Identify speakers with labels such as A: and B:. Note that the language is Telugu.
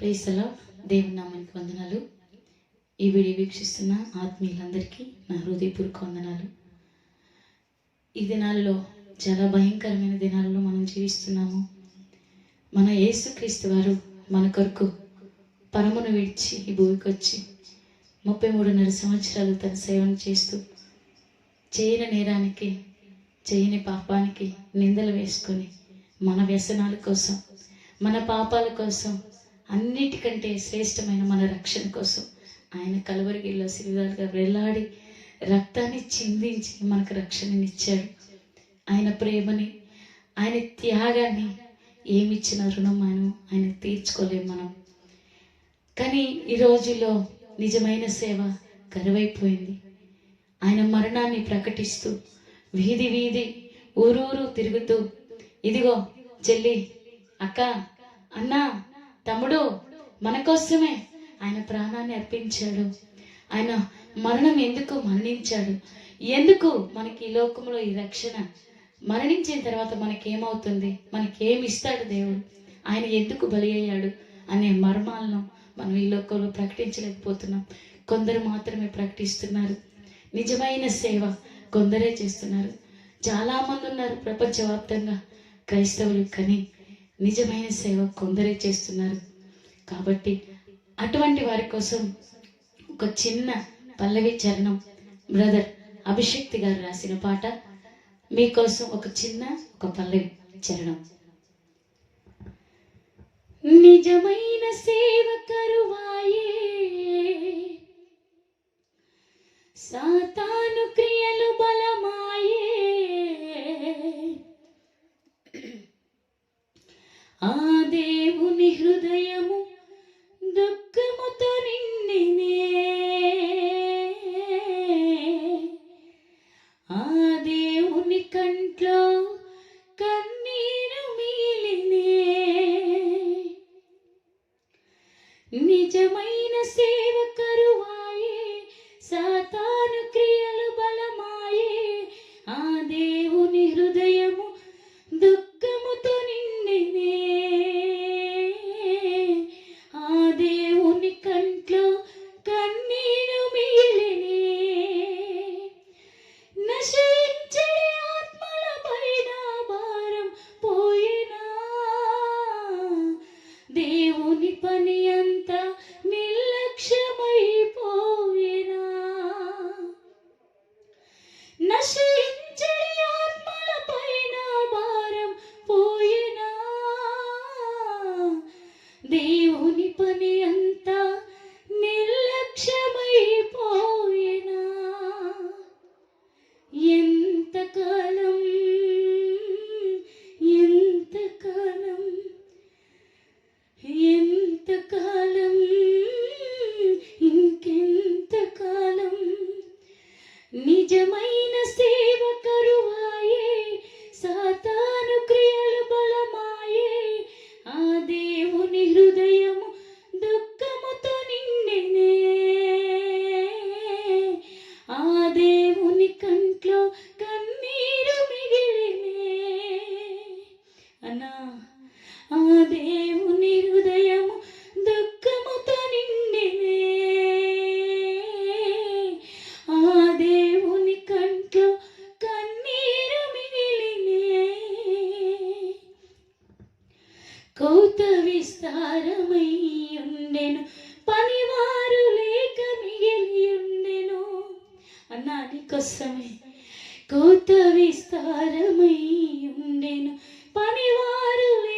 A: ప్రేసలో దేవుని నామానికి వందనాలు. ఈ వీడియో వీక్షిస్తున్న ఆత్మీయులందరికీ నా హృదయపూర్వక వందనాలు. ఈ దినాల్లో చాలా భయంకరమైన దినాలలో మనం జీవిస్తున్నాము. మన యేసుక్రీస్తు వారు మన కొరకు పరమును విడిచి ఈ భూమికి వచ్చి ముప్పై మూడున్నర సంవత్సరాలు తన సేవను చేస్తూ చేయని నేరానికి చేయని పాపానికి నిందలు వేసుకొని మన వ్యసనాల కోసం మన పాపాల కోసం అన్నిటికంటే శ్రేష్టమైన మన రక్షణ కోసం ఆయన కలవరిగిల్లో సిరిదాలుగా వెళ్ళాడి రక్తాన్ని చిందించి మనకు రక్షణనిచ్చాడు. ఆయన ప్రేమని ఆయన త్యాగాన్ని ఏమిచ్చిన రుణం మనం ఆయన తీర్చుకోలేం మనం. కానీ ఈ రోజుల్లో నిజమైన సేవ కరువైపోయింది. ఆయన మరణాన్ని ప్రకటిస్తూ వీధి వీధి ఊరూరు తిరుగుతూ ఇదిగో చెల్లి అక్క అన్న మన కోసమే ఆయన ప్రాణాన్ని అర్పించాడు. ఆయన మరణం ఎందుకు మరణించాడు? ఎందుకు మనకి ఈ లోకంలో ఈ రక్షణ? మరణించిన తర్వాత మనకేమవుతుంది? మనకేమి ఇస్తాడు దేవుడు? ఆయన ఎందుకు బలి అయ్యాడు అనే మర్మాలను మనం ఈ లోకంలో ప్రకటించలేకపోతున్నాం. కొందరు మాత్రమే ప్రకటిస్తున్నారు. నిజమైన సేవ కొందరే చేస్తున్నారు. చాలామంది ఉన్నారు ప్రపంచవ్యాప్తంగా క్రైస్తవులు కానీ నిజమైన సేవ కొందరే చేస్తున్నారు. కాబట్టి అటువంటి వారి కోసం ఒక చిన్న పల్లవి చరణం బ్రదర్ అభిషక్తి గారు రాసిన పాట మీకోసం ఒక చిన్న ఒక పల్లవి చరణం. నిజమైన సేవ కరువాయే సాతాను నిజమైన సేవ ఉండెను పనివారు లేక మిగిలి ఉండెను. అన్నా నీకోసమే కోత విస్తారమై ఉండెను. పనివారు